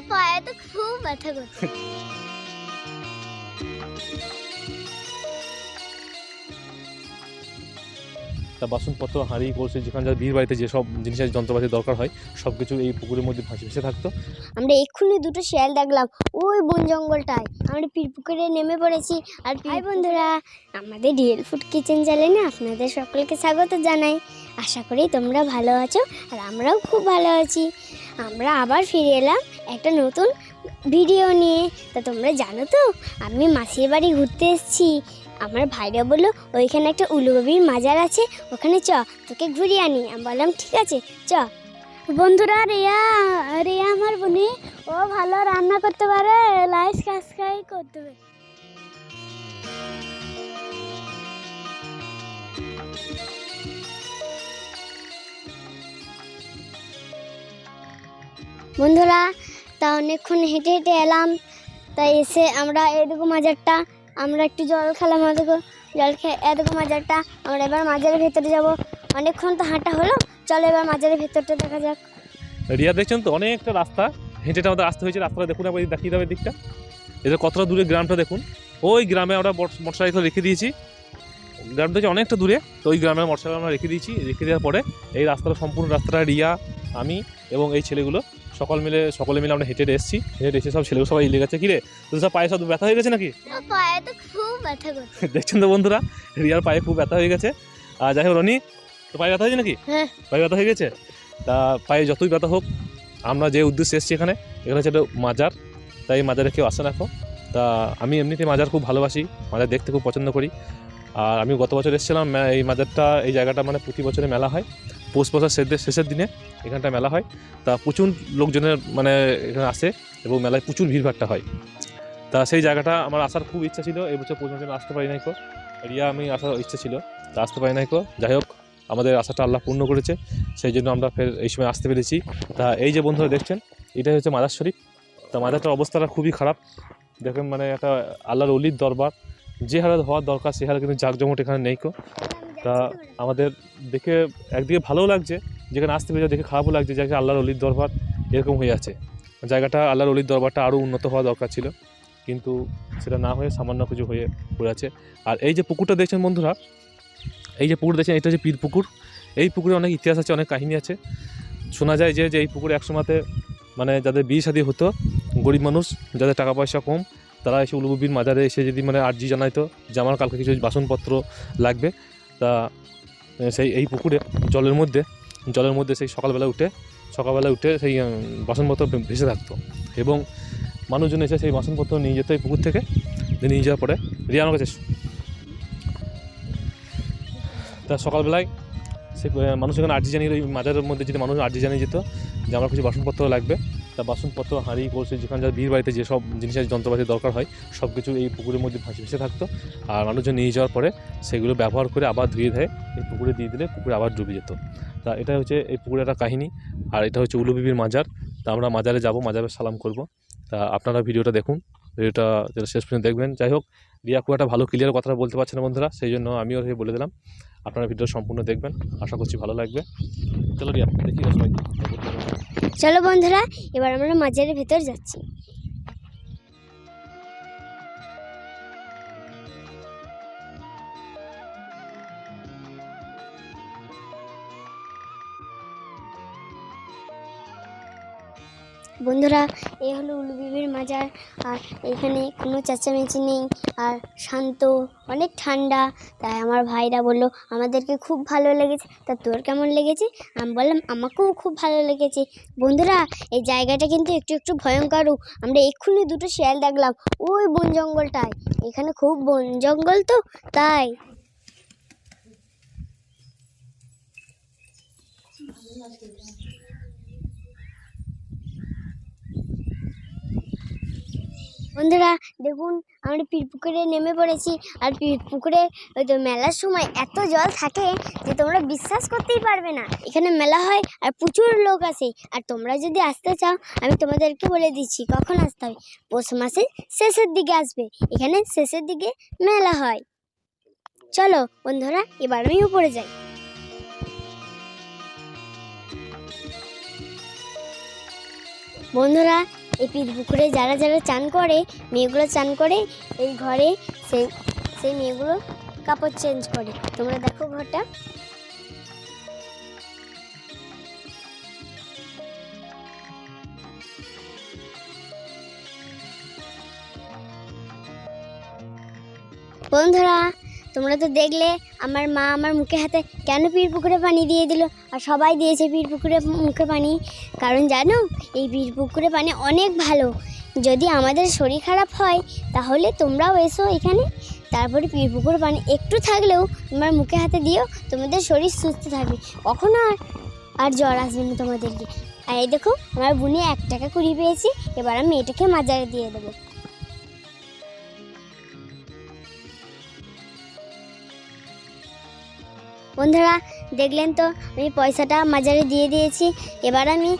আমার পায়ে তো খুব ব্যথা করছে। তা বাসনপত্র হাঁড়ি কলসি যেখানে যা বিয়ের বাড়িতে যেসব জিনিসের যন্ত্রপাতি দরকার হয় সব কিছু এই পুকুরের মধ্যে ভাসে ভেসে থাকতো। আমরা এক্ষুনি দুটো শিয়াল দেখলাম ওই বন জঙ্গলটায়। আমরা পুকুরে নেমে পড়েছি আর ভাই বন্ধুরা। আমাদের রিয়েল ফুড কিচেন চ্যানেলে আপনাদের সকলকে স্বাগত জানাই। আশা করি তোমরা ভালো আছো আর আমরাও খুব ভালো আছি। আমরা আবার ফিরে এলাম একটা নতুন ভিডিও নিয়ে। তা তোমরা জানো তো, আমি মাসির বাড়ি ঘুরতে এসেছি। আমার ভাইরা বলল, ওইখানে একটা উলুগবির মাজার আছে, ওখানে চ, তোকে ঘুরিয়ে আনি। আমি বললাম, ঠিক আছে, চ। বন্ধুরা, রেয়া রেয়া আমার বোনে, ও ভালো রান্না করতে পারে লাইস কাজ করতে পারে। বন্ধুরা, তা অনেকক্ষণ হেঁটে হেঁটে এলাম, তাই এসে আমরা এদিকে মাজারটা, আমরা একটু জল খেলাম এদিকে জল খেয়ে এদিকে মাজারটা, আমরা এবার মাজারের ভেতরে যাব। অনেকক্ষণ তো হাঁটা হলো, চলো এবার মাজারের ভেতরটা দেখা যাক। রিয়া দেখছেন তো? অনেকটা রাস্তা হেঁটে আমাদের আসতে হয়েছে, রাস্তাটা দেখুন একবার দেখিয়ে দেবে দিকটা এদের কতটা দূরে গ্রামটা দেখুন। ওই গ্রামে আমরা মোটরসাইকেল রেখে দিয়েছি। গ্রামটা হচ্ছে অনেকটা দূরে, তো ওই গ্রামে মোটরসাইকেল আমরা রেখে দিয়েছি, রেখে দেওয়ার পরে এই রাস্তাটা, সম্পূর্ণ রাস্তাটা রিয়া, আমি এবং এই ছেলেগুলো সকল মিলে সকলে মিলে আমরা হেঁটে এসেছি। হেঁটে এসে সব ছেলেগুলো সবাই লেগেছে কিরে তো সব পায়ে সব ব্যথা হয়ে গেছে নাকি? দেখছেন তো বন্ধুরা রিয়ার পায়ে খুব ব্যথা হয়ে গেছে। আর যাই হোক রনি তো পায়ে ব্যথা হয়েছে নাকি? হ্যাঁ। পায়ে ব্যথা হয়ে গেছে? তা পায়ে যতই ব্যথা হোক আমরা যে উদ্দেশ্যে এসেছি এখানে এখানে হচ্ছে একটা মাজার। তাই মাজারে কেউ আসে না তা আমি এমনিতে মাজার খুব ভালোবাসি মাজার দেখতে খুব পছন্দ করি। আর আমি গত বছর এসেছিলাম এই মাজারটা এই জায়গাটা মানে প্রতি বছরে মেলা হয়। পৌষ বছর শেষের দিনে এখানটা মেলা হয়। তা প্রচুর লোকজনের মানে এখানে আসে এবং মেলায় প্রচুর ভিড়ভাট্টা হয়। তা সেই জায়গাটা আমার আসার খুব ইচ্ছা ছিল। এই বছর পৌষ মাসে আসতে পারি নাই কো। রিয়া আমি আসার ইচ্ছা ছিল। তা আসতে পারি নাই কো। যাই হোক, আমাদের আশাটা আল্লাহ পূর্ণ করেছে। সেই জন্য আমরা ফের এই সময় আসতে পেরেছি। তা এই যে বন্ধুরা দেখছেন, এটাই হচ্ছে মাদার শরীফ। তা মাদারটার অবস্থাটা খুবই খারাপ। দেখেন মানে একটা আল্লাহর অলির দরবার। যে হারে হওয়ার দরকার, সে হারে কিন্তু জাঁকজমট এখানে নেই কো। তা আমাদের দেখে একদিকে ভালোও লাগছে, যেখানে আসতে পেরেছে, দেখে খারাপও লাগছে, যে আল্লাহর অলির দরবার এরকম হয়ে আছে। জায়গাটা আল্লাহর অলির দরবারটা আরও উন্নত হওয়া দরকার ছিল, কিন্তু সেটা না হয়ে সামান্য কিছু হয়ে পড়ে আছে। আর এই যে পুকুরটা দেখছেন বন্ধুরা, এই যে পুকুর দেখছেন, এটা হচ্ছে পীর পুকুর। এই পুকুরে অনেক ইতিহাস আছে, অনেক কাহিনী আছে। শোনা যায় যে যে এই পুকুরে একসময়তে মানে যাদের বিয়ে শাদী হতো, গরিব মানুষ, যাদের টাকা পয়সা কম তারা এসে উলুবুবির মাজারে এসে যদি মানে আর্জি জানাইতো যে আমার কালকে কিছু বাসনপত্র লাগবে। তা সেই, এই পুকুরে, জলের মধ্যে জলের মধ্যে সেই সকালবেলা উঠে সকালবেলা উঠে সেই বাসনপত্র ভেসে থাকতো। এবং মানুষজন এসে সেই বাসনপত্র নিয়ে যেত এই পুকুর থেকে নিয়ে যাওয়ার পরে রিয়া আমার কাছে তা সকালবেলায় সে মানুষ এখানে আর্জি জানিয়ে ওই মাজারের মধ্যে যদি মানুষ আর্জি জানিয়ে যেত যে আমার কিছু বাসনপত্র লাগবে তা বাসনপত্র, হাঁড়ি, কলসি, যেখানে যা বিয়ের বাড়িতে যেসব জিনিসের যন্ত্রপাতি দরকার হয় সব কিছু এই পুকুরের মধ্যে ভাসে ভেসে থাকতো। আর মানুষজন নিয়ে যাওয়ার পরে সেগুলো ব্যবহার করে আবার ধুয়ে ধুয়ে এই পুকুরে দিয়ে দিলে পুকুরে আবার ডুবে যেত। তা এটা হচ্ছে এই পুকুরের একটা কাহিনী। আর এটা হচ্ছে উলুবিবির মাজার। তা আমরা মাজারে যাব, মাজারে সালাম করব। তা আপনারা ভিডিওটা দেখুন। ভিডিওটা শেষ পর্যন্ত দেখবেন। যাই হোক রিয়া খুব একটা ভালো ক্লিয়ার কথাটা বলতে পারছে না বন্ধুরা, সেই জন্য আমিও বলে দিলাম। আপনারা ভিডিও সম্পূর্ণ দেখবেন। আশা করছি ভালো লাগবে। চলো রিয়া, দেখি চলো বন্ধুরা, এবার আমরা মাজারের ভেতর যাচ্ছি। বন্ধুরা এই হলো উলুবিবির মাজার। আর এখানে কোনো চেঁচামেচি নেই, আর শান্ত, অনেক ঠান্ডা। তাই আমার ভাইরা বলল, আমাদেরকে খুব ভালো লেগেছে। তা তোর কেমন লেগেছে? আমি বললাম, আমাকেও খুব ভালো লেগেছে। বন্ধুরা, এই জায়গাটা কিন্তু একটু একটু ভয়ঙ্করও আমরা এক্ষুনি দুটো শিয়াল দেখলাম, ওই বন জঙ্গলটায়। এখানে খুব বন জঙ্গল তো, তাই। বন্ধুরা, দেখুন, আমরা পীর পুকুরে নেমে পড়েছি। আর পীর পুকুরে ওই তো মেলার সময় এত জল থাকে যে তোমরা বিশ্বাস করতেই পারবে না। এখানে মেলা হয় আর প্রচুর লোক আসে। আর তোমরা যদি আসতে চাও, আমি তোমাদেরকে বলে দিচ্ছি, কখন আসতে হবে? পৌষ মাসের শেষের দিকে আসবে। এখানে শেষের দিকে মেলা হয়। চলো, বন্ধুরা, এবার আমি উপরে যাই। বন্ধুরা এই পীর পুকুরে যারা যারা চান করে, মেয়েগুলো চান করে, এই ঘরে সেই সেই মেয়েগুলো কাপড় চেঞ্জ করে। তোমরা দেখো ঘরটা। বন্ধুরা, তোমরা তো দেখলে, আমার মা আমার মুখে হাতে কেন পীর পুকুরে পানি দিয়ে দিল? আর সবাই দিয়েছে পীর পুকুরে মুখে পানি। কারণ জানো, এই পীর পুকুরে পানি অনেক ভালো। যদি আমাদের শরীর খারাপ হয়, তাহলে তোমরাও এসো এখানে। তারপরে পীর পুকুরে পানি একটু থাকলেও তোমার মুখে হাতে দিও তোমাদের শরীর সুস্থ থাকবে। কখনো আর আর জ্বর আসবে না তোমাদেরকে। আর এই দেখো, আমার বুনে এক টাকা কুড়ি পেয়েছি, এবার আমি এটাকে মাজারে দিয়ে দেবো। বন্ধুরা দেখলেন তো আমি পয়সাটা মাজারে দিয়ে দিয়েছি এবার আমি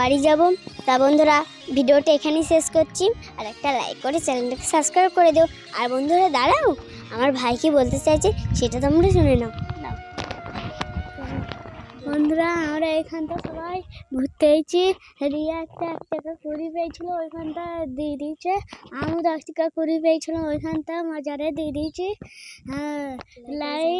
বাড়ি যাব। তা বন্ধুরা ভিডিওটা এখানেই শেষ করছি আর একটা লাইক করে চ্যানেলটাকে সাবস্ক্রাইব করে দিও। আর বন্ধুরা দাঁড়াও আমার ভাই কি বলতে চাইছে সেটা তোমরা শুনে নাও। বন্ধুরা আমরা এখানটা সবাই ঘুরতে এসেছি। রিয়া একটা এক টাকা কুড়ি পেয়েছিল ওইখানটা দিয়ে দিয়েছে। আমি দশ টাকা কুড়ি পেয়েছিলাম ওইখানটা মাজারে দিয়ে দিয়েছি। হ্যাঁ লাইক